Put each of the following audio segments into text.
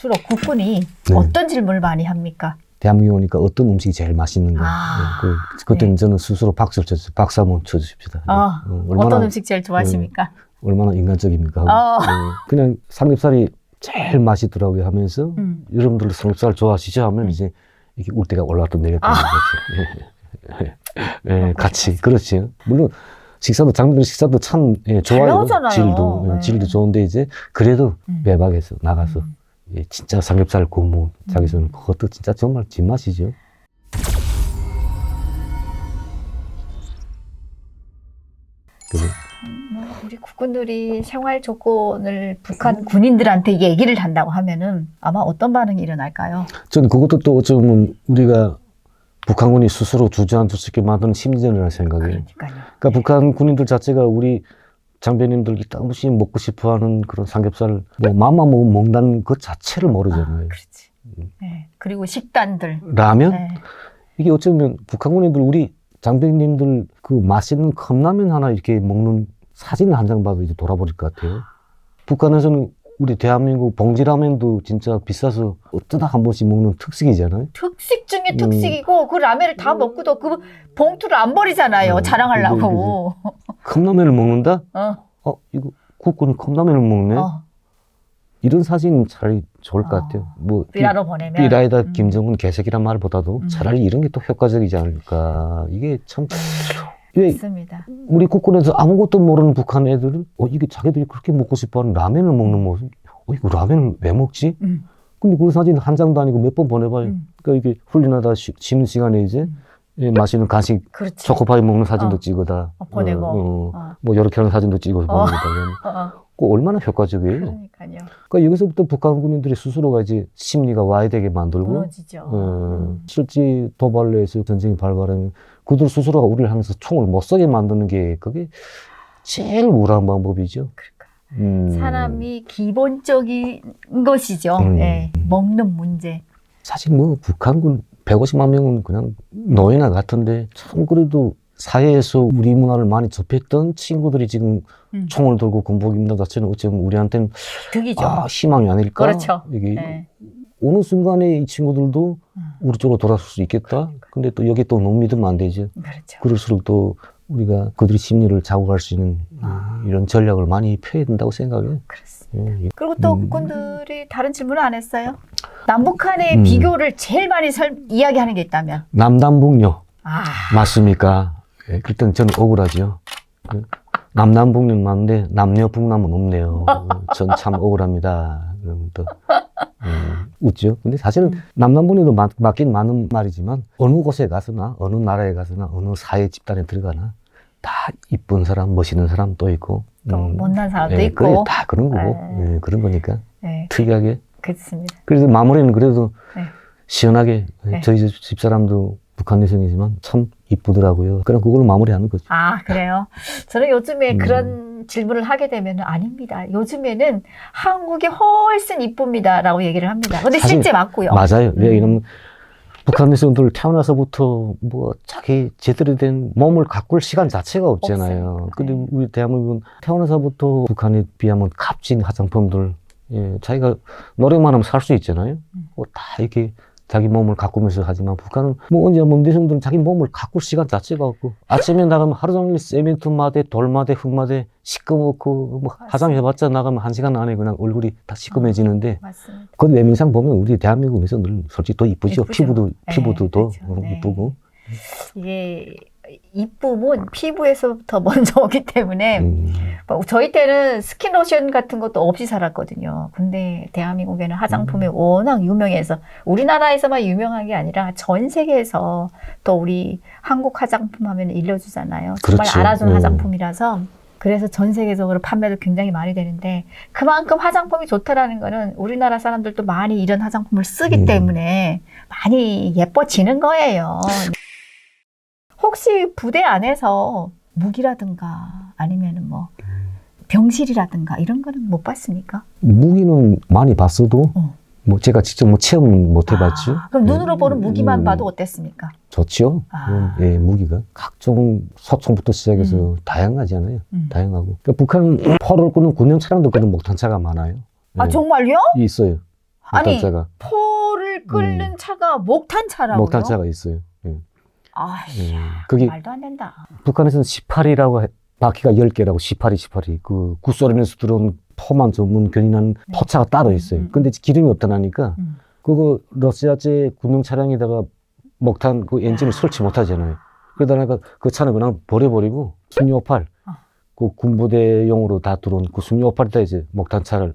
주로 국군이 네. 어떤 질문을 많이 합니까? 대한민국 오니까 어떤 음식이 제일 맛있는가. 아, 네, 그, 그때는 저는 스스로 박수를 쳤어요. 박수 한번 쳐주십시다. 아, 어, 어떤 음식 제일 좋아하십니까? 얼마나 인간적입니까? 어. 어, 그냥 삼겹살이 제일 맛있더라고요 하면서 음. 여러분들 삼겹살 좋아하시죠? 하면 음. 이제 이렇게 울 때가 올라왔다 내렸다 아. 거죠. 예, 예, 같이 그렇죠. 물론 식사도 장비들 식사도 참 예, 잘 좋아요. 질도 예, 네. 질도 좋은데 이제 그래도 음. 외박에서 나가서 음. 예, 진짜 삼겹살 구워 자기 손 음. 그것도 진짜 정말 진맛이죠. 그래서 뭐 우리 국군들이 생활 조건을 북한 군인들한테 얘기를 한다고 하면은 아마 어떤 반응이 일어날까요? 저는 그것도 또 어쩌면 우리가 북한군이 스스로 주저앉을 수 있게 만드는 심리전이라는 생각이에요. 그러니까요. 그러니까 북한 군인들 자체가 우리 장병님들 일단 무시 먹고 싶어 하는 그런 삼겹살 뭐 맘만 먹으면 먹는다는 그 자체를 아, 모르잖아요. 그렇지. 네. 그리고 식단들. 라면 네. 이게 어쩌면 북한 군인들 우리 장병님들 그 맛있는 컵라면 하나 이렇게 먹는 사진 한 장 봐도 이제 돌아버릴 것 같아요. 북한에서는 우리 대한민국 봉지라면도 진짜 비싸서 어쩌다 한 번씩 먹는 특식이잖아요. 특식 중에 음. 특식이고 그 라면을 다 먹고도 그 봉투를 안 버리잖아요. 음, 자랑하려고. 컵라면을 먹는다? 어, 어 이거 국군이 컵라면을 먹네. 어, 이런 사진 차라리 좋을 것 어. 같아요. 뭐 삐라로 보내면. 삐라에다 음. 김정은 개새끼란 말보다도 음. 차라리 이런 게또 효과적이지 않을까. 이게 참왜 맞습니다. 우리 국군에서 아무것도 모르는 북한 애들은 어 이게 자기들이 그렇게 먹고 싶어하는 라면을 먹는 모습. 어 이거 라면을 왜 먹지? 음, 근데 그 사진 한 장도 아니고 몇 번 보내봐요. 음. 그러니까 이게 훈련하다 쉬, 쉬는 시간에 이제 음. 예, 맛있는 간식 그렇지. 초코파이 먹는 사진도 어. 찍어다. 어, 보내고. 어, 어. 어, 뭐 이렇게 하는 사진도 찍어서 어. 보냅니다. 어, 어. 그 얼마나 효과적이에요. 그러니까요. 그러니까 여기서부터 북한 군인들이 스스로가 이제 심리가 와야 되게 만들고 무너지죠. 어, 음. 실제 도발로에서 전쟁이 발발하면 그들 스스로가 우리를 하면서 총을 못 쏘게 만드는 게 그게 제일 우울한 방법이죠. 그러니까. 음, 사람이 기본적인 것이죠. 음. 예, 먹는 문제. 사실 뭐 북한군 150만 명은 그냥 노예나 같은데 참 그래도 사회에서 우리 문화를 많이 접했던 친구들이 지금 음. 총을 들고 군복 입는 자체는 어쩌면 우리한테는 득이죠. 아, 희망이 아닐까? 그렇죠. 이게 예. 어느 순간에 이 친구들도 음. 우리 쪽으로 돌아설 수 있겠다. 근데 또 여기 또 너무 믿으면 안 되죠. 그렇죠. 그럴수록 또 우리가 그들의 심리를 자극할 수 있는 아. 이런 전략을 많이 펴야 된다고 생각해요. 그렇습니다. 예, 예. 그리고 또 음. 국군들이 다른 질문을 안 했어요. 남북한의 음. 비교를 제일 많이 설, 이야기하는 게 있다면. 남남북녀 아, 맞습니까? 예, 그땐 저는 억울하죠. 예, 남남북녀는 맞는데 남녀 북남은 없네요. 전 참 억울합니다. 그러면 또 음, 웃죠. 근데 사실은 음. 남남북녀도 맞, 맞긴 맞는 말이지만 어느 곳에 가서나 어느 나라에 가서나 어느 사회 집단에 들어가나 다 이쁜 사람, 멋있는 사람 또 있고 또 음, 못난 사람도 예, 있고. 그래, 다 그런 거고 네. 예, 그런 거니까 네, 특이하게 그렇습니다. 그래서 마무리는 그래도 네. 시원하게 네. 저희 집- 집사람도 북한 여성이지만 참 이쁘더라고요. 그럼 그걸로 마무리하는 거죠. 아, 그래요? 저는 요즘에 음. 그런 질문을 하게 되면 아닙니다. 요즘에는 한국이 훨씬 이쁩니다라고 얘기를 합니다. 근데 실제 맞고요. 맞아요. 왜 음. 이러면 북한 여성들 태어나서부터 뭐 자기 제대로 된 몸을 가꿀 시간 자체가 없잖아요. 없어요. 근데 네. 우리 대한민국은 태어나서부터 북한에 비하면 값진 화장품들 예, 자기가 노력만 하면 살 수 있잖아요. 음. 뭐 다 이렇게 자기 몸을 가꾸면서 하지만 북한은 뭐 언제 한번 여성들은 자기 몸을 가꿀 시간 자체가 없고 아침에 나가면 하루 종일 세멘트 마대, 돌마대, 흙마대 시꺼멓고 뭐 화장 해봤자 나가면 한 시간 안에 그냥 얼굴이 다 시꺼매지는데 맞습니다. 그 외명상 보면 우리 대한민국에서 늘 솔직히 더 이쁘죠. 이쁘죠. 피부도 네, 피부도 더 그렇죠. 어, 네. 이쁘고. 이게 이쁨은 피부에서부터 먼저 오기 때문에 음, 뭐 저희 때는 스킨 로션 같은 것도 없이 살았거든요. 근데 대한민국에는 화장품이 음. 워낙 유명해서 우리나라에서만 유명한 게 아니라 전 세계에서 또 우리 한국 화장품 하면 일러주잖아요. 정말 그렇죠. 알아주는 음. 화장품이라서 그래서 전 세계적으로 판매도 굉장히 많이 되는데 그만큼 화장품이 좋다라는 거는 우리나라 사람들도 많이 이런 화장품을 쓰기 음. 때문에 많이 예뻐지는 거예요. 혹시 부대 안에서 무기라든가 아니면은 뭐 병실이라든가 이런 거는 못 봤습니까? 무기는 많이 봤어도 어. 뭐 제가 직접 뭐 체험 못 해봤죠. 아, 그럼 눈으로 음, 보는 무기만 음, 봐도 어땠습니까? 좋죠. 아. 음, 예, 무기가 각종 소총부터 시작해서 다양하잖아요. 음. 다양하고. 그러니까 북한 포를 끄는 군용 차량도 끄는 목탄차가 많아요. 아 예, 정말요? 있어요. 아니, 목탄차가 포를 끓는 차가 목탄 차라고요? 목탄차가 있어요. 예. 아, 예. 그게 말도 안 된다. 북한에서는 18이라고 바퀴가 10개라고 18이 18이 그 구소련에서 들어온 포만 전문 네. 포차가 따로 있어요. 음, 음. 근데 기름이 없다나니까 음. 그거 러시아제 군용 차량에다가 목탄 그 엔진을 아. 설치 못 하잖아요. 그러다가 그 차는 그냥 버려버리고 순658 어. 그 군부대용으로 다 들어온 그 순658에다 이제 목탄차를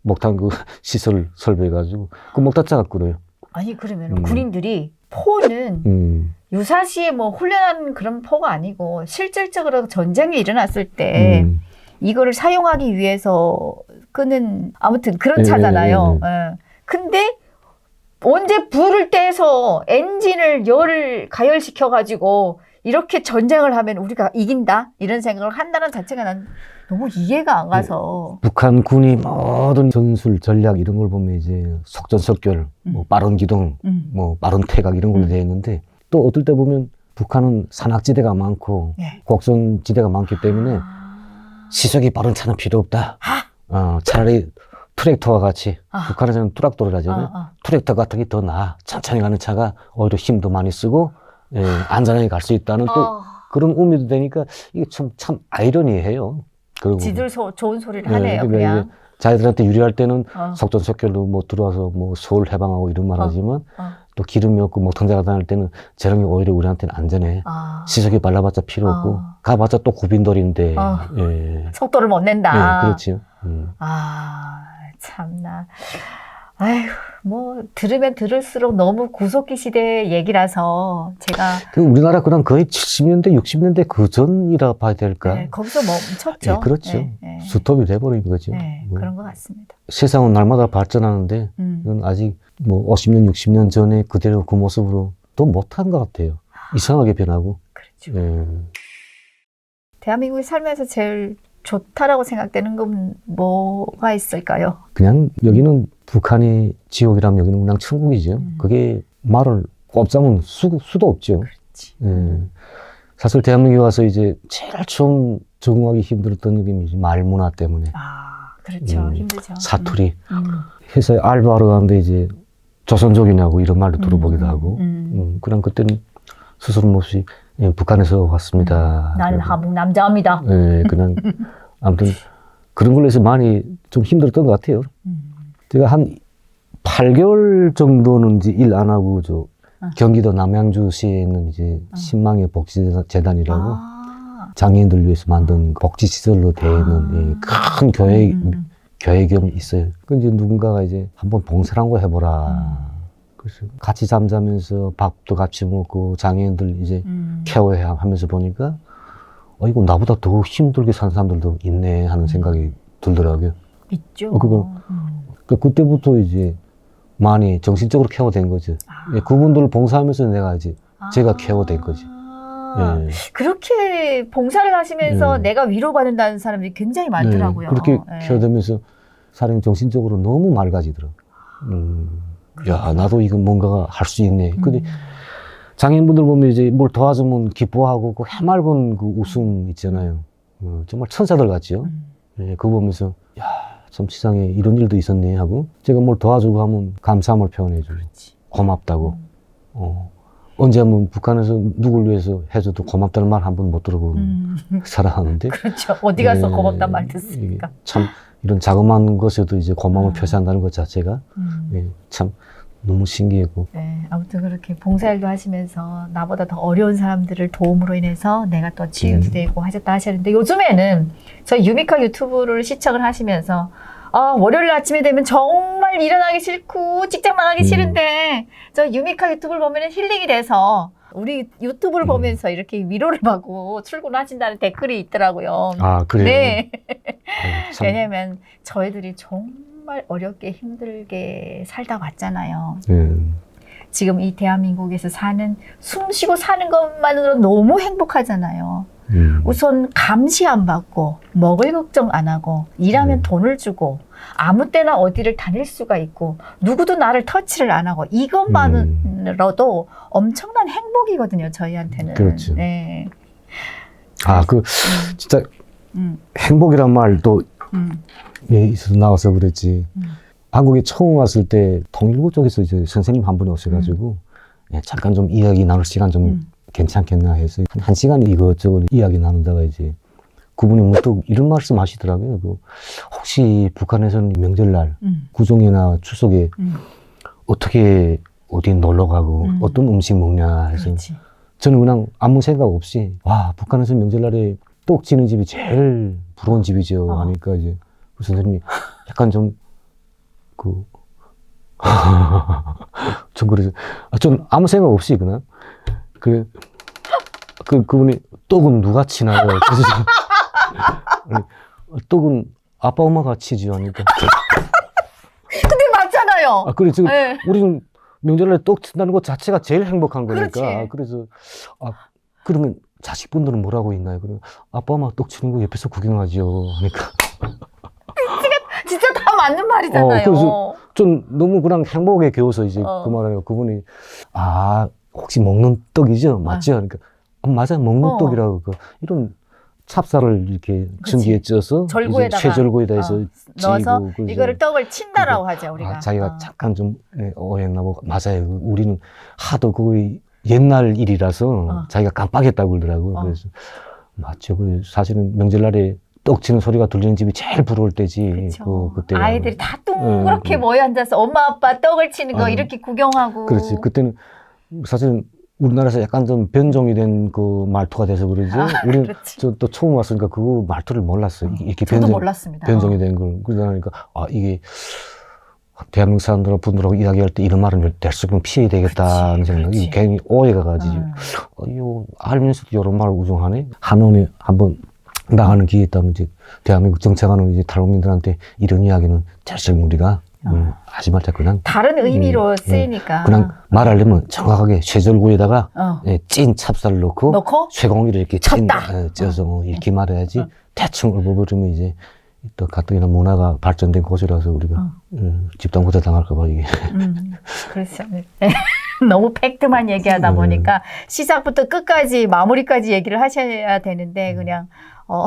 목탄 그 시설을 설비해가지고 그 목탄차가 끓어요. 아니 그러면 음. 군인들이 포는 음. 유사시에 뭐 훈련한 그런 포가 아니고 실질적으로 전쟁이 일어났을 때 음. 이거를 사용하기 위해서 끄는 아무튼 그런 예, 차잖아요. 예, 예. 근데 언제 불을 떼서 엔진을 열을 가열시켜 가지고 이렇게 전쟁을 하면 우리가 이긴다 이런 생각을 한다는 자체가 난 너무 이해가 안 가서 북한 군이 모든 전술 전략 이런 걸 보면 이제 속전속결, 뭐 음. 빠른 기동, 음. 뭐 빠른 태각 이런 걸로 음. 되어 있는데 또 어떨 때 보면 북한은 산악지대가 많고 네. 곡선지대가 많기 때문에 아. 시속이 빠른 차는 필요 없다. 아. 어, 차라리 트랙터와 같이 아. 북한에서는 트락도를 하잖아요. 아, 아. 트랙터 같은 게 더 나아. 천천히 가는 차가 오히려 힘도 많이 쓰고 예, 안전하게 갈 수 있다는 또 아. 그런 의미도 되니까 이게 참, 참 아이러니해요. 그리고 지들 소, 좋은 소리를 네, 하네요, 그러니까 그냥. 이제 자기들한테 유리할 때는 어. 속전속결로 뭐 들어와서 뭐 서울 해방하고 이런 말 어. 하지만 어. 또 기름이 없고 목탄자가 다닐 때는 저런 게 오히려 우리한테는 안전해. 아. 시속이 빨라봤자 필요 없고 어. 가봤자 또 고빈돌인데. 어. 예. 속도를 못 낸다. 예, 그렇지요. 음. 아, 참나. 아휴, 뭐, 들으면 들을수록 너무 구속기 시대 얘기라서 제가 그 우리나라 그냥 거의 70년대, 60년대 그 전이라 봐야 될까? 네, 거기서 멈췄죠. 예, 그렇죠. 네, 네. 스톱이 돼버린 거죠. 네, 뭐 그런 것 같습니다. 세상은 날마다 발전하는데 음. 이건 아직 뭐 50년, 60년 전에 그대로 그 모습으로 더 못한 것 같아요. 이상하게 변하고. 그렇죠. 예. 대한민국에 살면서 제일 좋다라고 생각되는 건 뭐가 있을까요? 그냥 여기는 북한이 지옥이라면 여기는 그냥 천국이죠. 음. 그게 말을 꼽자면 수, 수도 없죠. 예. 사실 대한민국에 와서 이제 제일 처음 적응하기 힘들었던 게 이제 말 문화 때문에 아, 그렇죠. 음, 힘들죠. 사투리 음. 회사에 알바하러 가는데 이제 조선족이냐고 이런 말도 들어보기도 음, 하고 음. 음, 그냥 그때는 스스럼 없이 예, 북한에서 왔습니다. 나는 한국 남자입니다. 예, 그냥 아무튼 그런 걸로 해서 많이 좀 힘들었던 것 같아요. 음. 제가 한 8개월 정도는 이제 일 안 하고 저 어. 경기도 남양주시에 있는 이제 어. 신망의 복지재단이라고 아. 장애인들 위해서 만든 복지시설로 되어 있는 아. 예, 큰 교회 음, 음. 교회 겸 있어요. 그 이제 누군가가 이제 한번 봉사를 한거 해보라. 음. 그래서 같이 잠자면서 밥도 같이 먹고 장애인들 이제 음. 케어해 하면서 보니까 어 이거 나보다 더 힘들게 사는 사람들도 있네 하는 생각이 들더라고요. 있죠. 어, 그거- 음. 그 그때부터 이제 많이 정신적으로 케어 된 거죠. 아. 예, 그분들을 봉사하면서 내가 이제 제가 아. 케어 된 거지. 예. 그렇게 봉사를 하시면서 예. 내가 위로받는다는 사람들이 굉장히 많더라고요. 네, 그렇게 예. 케어 되면서 사람이 정신적으로 너무 맑아지더라고. 음, 야 나도 이거 뭔가가 할 수 있네. 근데 음. 장애인분들 보면 이제 뭘 도와주면 기뻐하고 그 해맑은 그 웃음 있잖아요. 어, 정말 천사들 같지요. 음. 예, 그거 보면서 야, 참 세상에 이런 일도 있었네 하고 제가 뭘 도와주고 하면 감사함을 표현해줘요. 그렇지. 고맙다고. 음. 어. 언제 한번 북한에서 누굴 위해서 해줘도 고맙다는 말 한 번 못 들어본 음. 살아가는데 그렇죠. 어디 가서 예, 고맙단 말 듣습니까? 참 이런 자그마한 것에도 이제 고마움을 음. 표시한다는 것 자체가 음. 예, 참 너무 신기했고 네, 아무튼 그렇게 봉사일도 하시면서 나보다 더 어려운 사람들을 도움으로 인해서 내가 또 치유도 음. 되고 하셨다 하셨는데 요즘에는 저희 유미카 유튜브를 시청을 하시면서 아, 월요일 아침에 되면 정말 일어나기 싫고 직장 나가기 음. 싫은데 저 유미카 유튜브를 보면 힐링이 돼서 우리 유튜브를 음. 보면서 이렇게 위로를 받고 출근하신다는 댓글이 있더라고요. 아 그래요. 네. 아유, 참, 왜냐면 저희들이 정말 어렵게 힘들게 살다 왔잖아요. 예. 지금 이 대한민국에서 사는 숨 쉬고 사는 것만으로 너무 행복하잖아요. 음. 우선 감시 안 받고 먹을 걱정 안 하고 일하면 음. 돈을 주고 아무 때나 어디를 다닐 수가 있고 누구도 나를 터치를 안 하고 이것만으로도 엄청난 행복이거든요. 저희한테는. 그렇죠. 네. 아그 음, 진짜 음, 행복이란 말도 음, 예, 있어서 나와서 그랬지. 음. 한국에 처음 왔을 때 통일부 쪽에서 이제 선생님 한 분이 오셔가지고 예, 잠깐 좀 이야기 나눌 시간 좀 음. 괜찮겠나 해서 한, 한 시간 이것저것 이야기 나누다가 이제 그분이 문득 이런 말씀 하시더라고요. 그 혹시 북한에서는 명절날 음. 구정이나 추석에 음. 어떻게 어디 놀러 가고 음. 어떤 음식 먹냐 해서 그렇지. 저는 그냥 아무 생각 없이 와 북한에서 명절날에 떡 지는 집이 제일 부러운 집이죠 어. 하니까 이제 그 선생님이 약간 좀그 전 그래서 아, 전 아무 생각 없이 그냥 그래 그 그분이 떡은 누가 치나요? 그래서 아니, 떡은 아빠 엄마가 치지 하니까 근데 맞잖아요. 아 그래 지금 네. 우리는 명절날 떡 친다는 것 자체가 제일 행복한 거니까 그렇지. 그래서 아 그러면 자식분들은 뭐라고 있나요? 그러면 아빠 엄마 떡 치는 거 옆에서 구경하지요 하니까 다 맞는 말이잖아요. 어, 그래서 좀 너무 그냥 행복에 겨워서 이제 어. 그 말을 그분이 아 혹시 먹는 떡이죠 맞죠? 그러니까 아, 맞아요 먹는 어. 떡이라고 그 이런 찹쌀을 이렇게 그치. 전기에 쪄서 절구에다가. 이제 쇠절구에다 해서 어, 넣어서 찌고 이거를 떡을 친다라고 하죠 우리가. 아, 자기가 어. 잠깐 좀 네, 오해했나 보고 맞아요. 그 우리는 하도 그 옛날 일이라서 어. 자기가 깜빡했다고 그러더라고요. 어. 그래서 맞죠. 그 사실은 명절날에 떡 치는 소리가 들리는 집이 제일 부러울 때지. 그, 그때 아이들이 다 둥그렇게 음, 음. 모여 앉아서 엄마 아빠 떡을 치는 거 어. 이렇게 구경하고. 그렇지. 그때는 사실은 우리나라에서 약간 좀 변종이 된 그 말투가 돼서 그러지. 아, 우리는 그렇지. 저또 처음 왔으니까 그거 말투를 몰랐어요. 이렇게 변종, 몰랐습니다. 변종이 어. 된 걸. 그러니까 아 이게 대한민국 사람들 분들하고 이야기할 때 이런 말은 될수 없으면 피해야 되겠다는 생각이. 괜히 오해가 가지고 음. 어, 이거 알면서도 이런 말을 우중하네. 한원에 한번 나가는 기회 있다면 이제 대한민국 정착하는 이제 탈북민들한테 이런 이야기는 절실히 우리가 음, 하지 말자 그냥 다른 의미로 음, 쓰이니까. 그냥 말하려면 정확하게 쇠절구에다가 어. 예, 찐 찹쌀 넣고 넣고 쇠공기를 이렇게 찐, 쳤다. 어, 쪄서 이렇게 말해야지 어. 대충 얼버무리면 이제 또 가뜩이나 문화가 발전된 곳이라서 우리가 어. 음, 집단 구타 당할까봐 이게 음, 그렇죠. 네. 너무 팩트만 얘기하다 음. 보니까 시작부터 끝까지 마무리까지 얘기를 하셔야 되는데 그냥 어,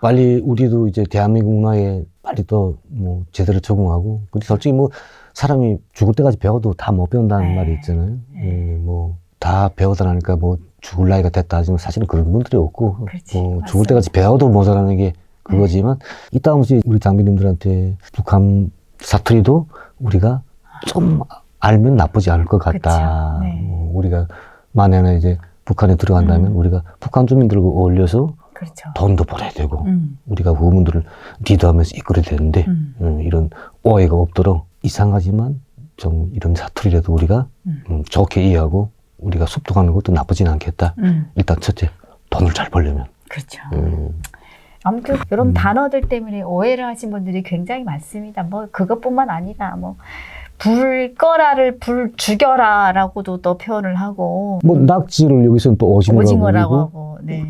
빨리 우리도 이제 대한민국 문화에 빨리 또 뭐 제대로 적응하고 근데 솔직히 뭐 사람이 죽을 때까지 배워도 다 못 배운다는 네. 말이 있잖아요. 네. 예, 뭐다 배우다 나니까 뭐 죽을 나이가 됐다 하지만 사실은 그런 분들이 없고 그렇지, 뭐. 죽을 때까지 배워도 모자라는 게 그거지만 이따 없이 우리 장비님들한테 북한 사투리도 우리가 좀 알면 나쁘지 않을 것 같다. 네. 어, 우리가 만약에 이제 북한에 들어간다면 음. 우리가 북한 주민들과 어울려서 그렇죠. 돈도 벌어야 되고 음, 우리가 후문들을 리드하면서 이끌어야 되는데 음, 음, 이런 오해가 없도록 이상하지만 좀 이런 사투리라도 우리가 음. 음, 좋게 이해하고 우리가 습득하는 것도 나쁘진 않겠다. 음, 일단 첫째 돈을 잘 벌려면 그렇죠. 음, 아무튼 이런 음. 단어들 때문에 오해를 하신 분들이 굉장히 많습니다. 뭐 그것뿐만 아니라 뭐 불 꺼라를 불 죽여라라고도 또 표현을 하고 뭐 낙지를 여기서는 또 오징어라고, 오징어라고 하고 네.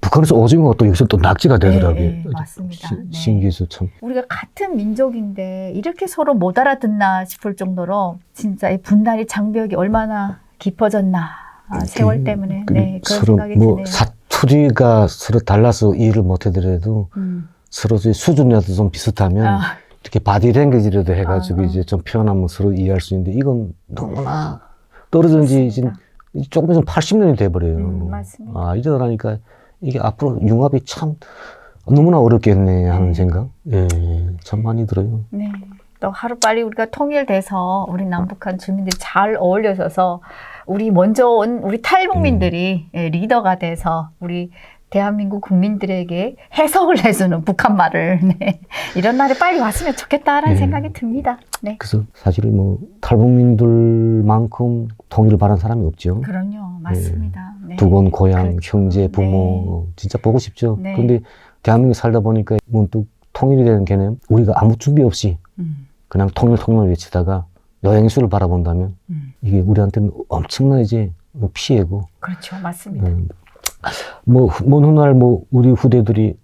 북한에서 오징어가 또 여기서 또 낙지가 되더라고요. 네, 네, 맞습니다. 시- 네. 신기해서 참. 우리가 같은 민족인데 이렇게 서로 못 알아듣나 싶을 정도로 진짜 이 분단의 장벽이 얼마나 깊어졌나 아, 세월 때문에 그- 네, 그런 서로 생각이 뭐 드네요. 사투리가 서로 달라서 이해를 못 해더라도 음. 서로의 수준이라도 좀 비슷하면 아, 이렇게 바디랭귀지라도 해가지고 아, 아. 이제 좀 표현하면 서로 이해할 수 있는데 이건 너무나 떨어진 지 지금. 조금 있으면 80년이 돼버려요. 음, 맞습니다. 아, 이러다니까 이게 앞으로 융합이 참 너무나 어렵겠네 하는 네. 생각. 예, 참 많이 들어요. 네. 또 하루 빨리 우리가 통일돼서 우리 남북한 주민들이 잘 어울려져서 우리 먼저 온 우리 탈북민들이 음. 예, 리더가 돼서 우리 대한민국 국민들에게 해석을 해주는 북한 말을 네. 이런 날이 빨리 왔으면 좋겠다라는 네. 생각이 듭니다. 네. 그래서 사실 뭐 탈북민들만큼 통일을 바란 사람이 없죠. 그럼요, 맞습니다. 네. 두건 고향, 그렇죠. 형제, 부모 진짜 보고 싶죠. 네. 근데 대한민국 살다 보니까 문득 통일이 되는 개념 우리가 아무 준비 없이 음, 그냥 통일 통일 외치다가 여행수를 바라본다면 음. 이게 우리한테는 엄청난 이제 피해고 그렇죠, 맞습니다. 음, 뭐, 먼 훗날 뭐, 우리 후대들이,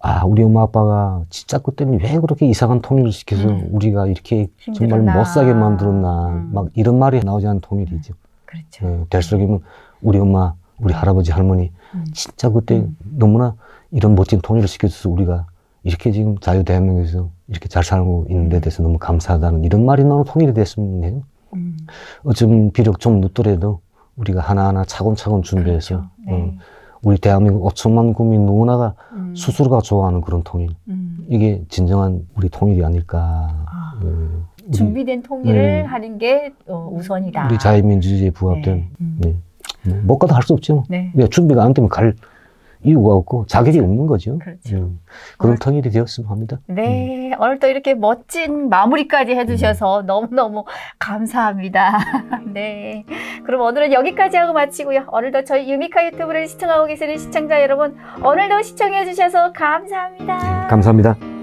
아, 우리 엄마 아빠가 진짜 그때는 왜 그렇게 이상한 통일을 시켜서 음. 우리가 이렇게 정말 힘들었나. 못 사게 만들었나. 음. 막 이런 말이 나오지 않는 통일이죠. 그렇죠. 예, 될수록이면 우리 엄마, 우리 할아버지, 할머니, 음. 진짜 그때 음. 너무나 이런 멋진 통일을 시켜줘서 우리가 이렇게 지금 자유 대한민국에서 이렇게 잘 살고 있는 데 대해서 너무 감사하다는 이런 말이 나는 통일이 됐으면 해요. 음. 어쩌면 비록 좀 늦더라도 우리가 하나하나 차근차근 준비해서 그렇죠. 네. 어, 우리 대한민국 5천만 국민 누구나가 음. 스스로가 좋아하는 그런 통일 음. 이게 진정한 우리 통일이 아닐까. 아, 음, 우리, 준비된 통일을 네. 하는 게 어, 우선이다. 우리 자유민주주의에 부합된 네. 음. 네. 뭐, 못 가도 할 수 없죠. 네. 네, 준비가 안 되면 갈 이유가 없고 자격이 없는 거죠. 그렇죠. 음, 그런 오늘- 통일이 되었으면 합니다. 네, 오늘 또 이렇게 멋진 마무리까지 해주셔서 음. 너무너무 감사합니다. 네. 그럼 오늘은 여기까지 하고 마치고요. 오늘도 저희 유미카 유튜브를 시청하고 계시는 시청자 여러분, 오늘도 시청해주셔서 감사합니다. 감사합니다.